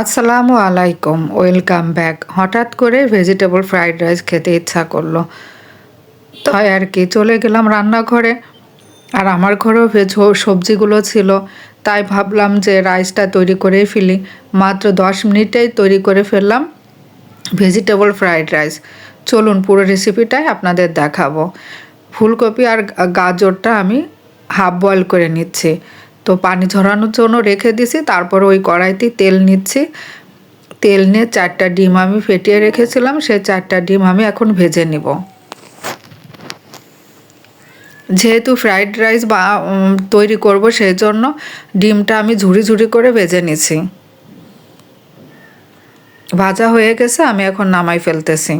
আসসালামু আলাইকুম, welcome back. হঠাৎ করে ভেজিটেবল ফ্রাইড রাইস খেতে ইচ্ছা করল। তাই আর কি, চলে গেলাম রান্নাঘরে। আর আমার ঘরেও ভেজ সবজিগুলো ছিল, তাই ভাবলাম যে রাইসটা তৈরি করেই ফেলি। মাত্র দশ মিনিটেই তৈরি করে ফেললাম ভেজিটেবল ফ্রাইড রাইস। চলুন পুরো রেসিপিটাই আপনাদের দেখাবো। ফুলকপি আর গাজরটা আমি হাফ বয়েল করে নিচ্ছি। তো পানি ঝরানোর জন্য রেখে দিছি, তারপর ওই কড়াইতে তেল নিচ্ছি। তেল নিয়ে চারটা ডিম আমি ফেটিয়ে রেখেছিলাম সেই চারটা ডিম আমি এখন ভেজে নিব। যেহেতু ফ্রাইড রাইস বা তৈরি করব সেই জন্য ডিমটা আমি ঝুড়ি ঝুড়ি করে ভেজে নিছি। ভাজা হয়ে গেছে, আমি এখন নামাই ফেলতেছি।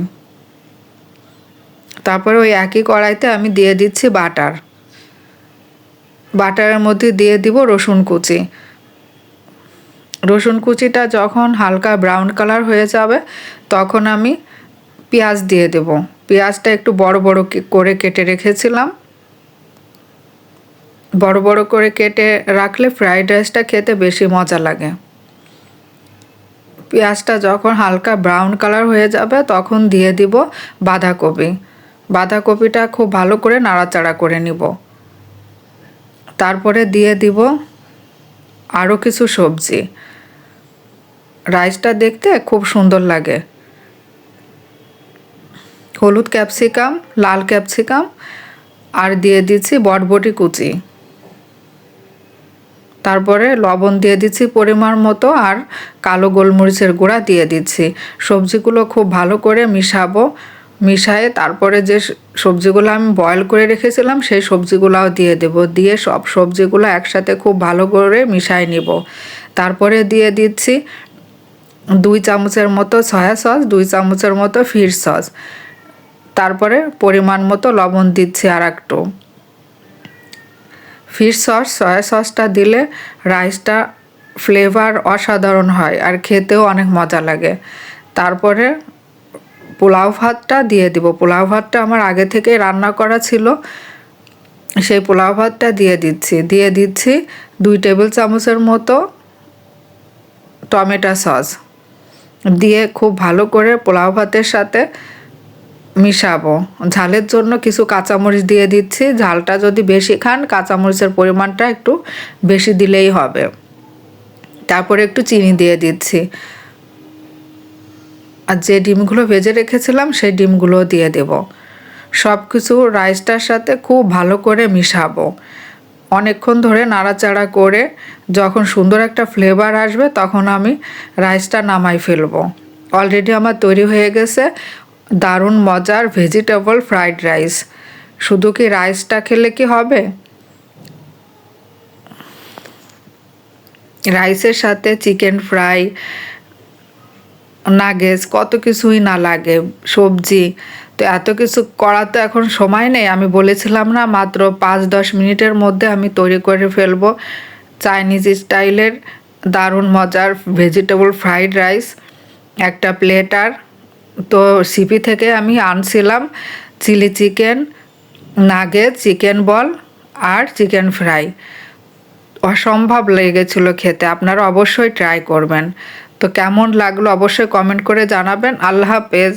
তারপরে ওই একই কড়াইতে আমি দিয়ে দিচ্ছি বাটার। বাটারের মধ্যে দিয়ে দিব রসুন কুচি। রসুন কুচিটা যখন হালকা ব্রাউন কালার হয়ে যাবে, তখন আমি পেঁয়াজ দিয়ে দেব। পেঁয়াজটা একটু বড় বড় করে কেটে রেখেছিলাম। বড় বড় করে কেটে রাখলে ফ্রাইড রাইসটা খেতে বেশি মজা লাগে। পেঁয়াজটা যখন হালকা ব্রাউন কালার হয়ে যাবে, তখন দিয়ে দিব বাঁধাকপি। বাঁধাকপিটা খুব ভালো করে নাড়াচাড়া করে নিব। তারপরে দিয়ে দিব আরও কিছু সবজি। রাইসটা দেখতে খুব সুন্দর লাগে। হলুদ ক্যাপসিকাম, লাল ক্যাপসিকাম আর দিয়ে দিচ্ছি বটবটি কুচি। তারপরে লবণ দিয়ে দিচ্ছি পরিমাণ মতো আর কালো গোলমরিচের গুঁড়া দিয়ে দিচ্ছি। সবজিগুলো খুব ভালো করে মিশাবো। মিশায়ে তারপরে যে সবজিগুলো আমি বয়েল করে রেখেছিলাম, সেই সবজিগুলাও দিয়ে দেব। দিয়ে সব সবজিগুলো একসাথে খুব ভালো করে মিশায় নিব। তারপরে দিয়ে দিচ্ছি দুই চামচের মতো সয়া সস দুই চামচের মতো ফির সস তারপরে পরিমাণ মতো লবণ দিচ্ছি আর একটু ফিশ সস সয়া সসটা দিলে রাইসটা ফ্লেভার অসাধারণ হয় আর খেতেও অনেক মজা লাগে। তারপরে পোলাও ভাতটা দিয়ে দিব। পোলাও ভাতটা আমার আগে থেকে রান্না করা ছিল। সেই পোলাও ভাতটা দিয়ে দিচ্ছি। দিয়ে দিচ্ছি দুই টেবিল চামচের মতো টমেটো সস। দিয়ে খুব ভালো করে পোলাও ভাতের সাথে মিশাবো। ঝালের জন্য কিছু কাঁচামরিচ দিয়ে দিচ্ছি। ঝালটা যদি বেশি খান, কাঁচামরিচের পরিমাণটা একটু বেশি দিলেই হবে। তারপরে একটু চিনি দিয়ে দিচ্ছি। আর যে ডিমগুলো ভেজে রেখেছিলাম সেই ডিমগুলো দিয়ে দেব। সব কিছু রাইসটার সাথে খুব ভালো করে মিশাবো। অনেকক্ষণ ধরে নাড়াচাড়া করে যখন সুন্দর একটা ফ্লেভার আসবে তখন আমি রাইসটা নামাই ফেলব। অলরেডি আমার তৈরি হয়ে গেছে দারুণ মজার ভেজিটেবল ফ্রাইড রাইস। শুধু কি রাইসটা খেলে কি হবে? রাইসের সাথে চিকেন ফ্রাই নাগেজ কত কিছুই না লাগে, সবজি। তো এত কিছু করা তো এখন সময় নেই। আমি বলেছিলাম না, মাত্র পাঁচ দশ মিনিটের মধ্যে আমি তৈরি করে ফেলব চাইনিজ স্টাইলের দারুণ মজার ভেজিটেবল ফ্রাইড রাইস একটা প্লেটার তো সিপি থেকে আমি আনছিলাম chilli chicken nuggets chicken ball আর চিকেন ফ্রাই অসম্ভব লেগেছিলো খেতে, আপনারা অবশ্যই ট্রাই করবেন। তো কেমন লাগল অবশ্যই কমেন্ট করে জানাবেন। আল্লাহ হাফেজ।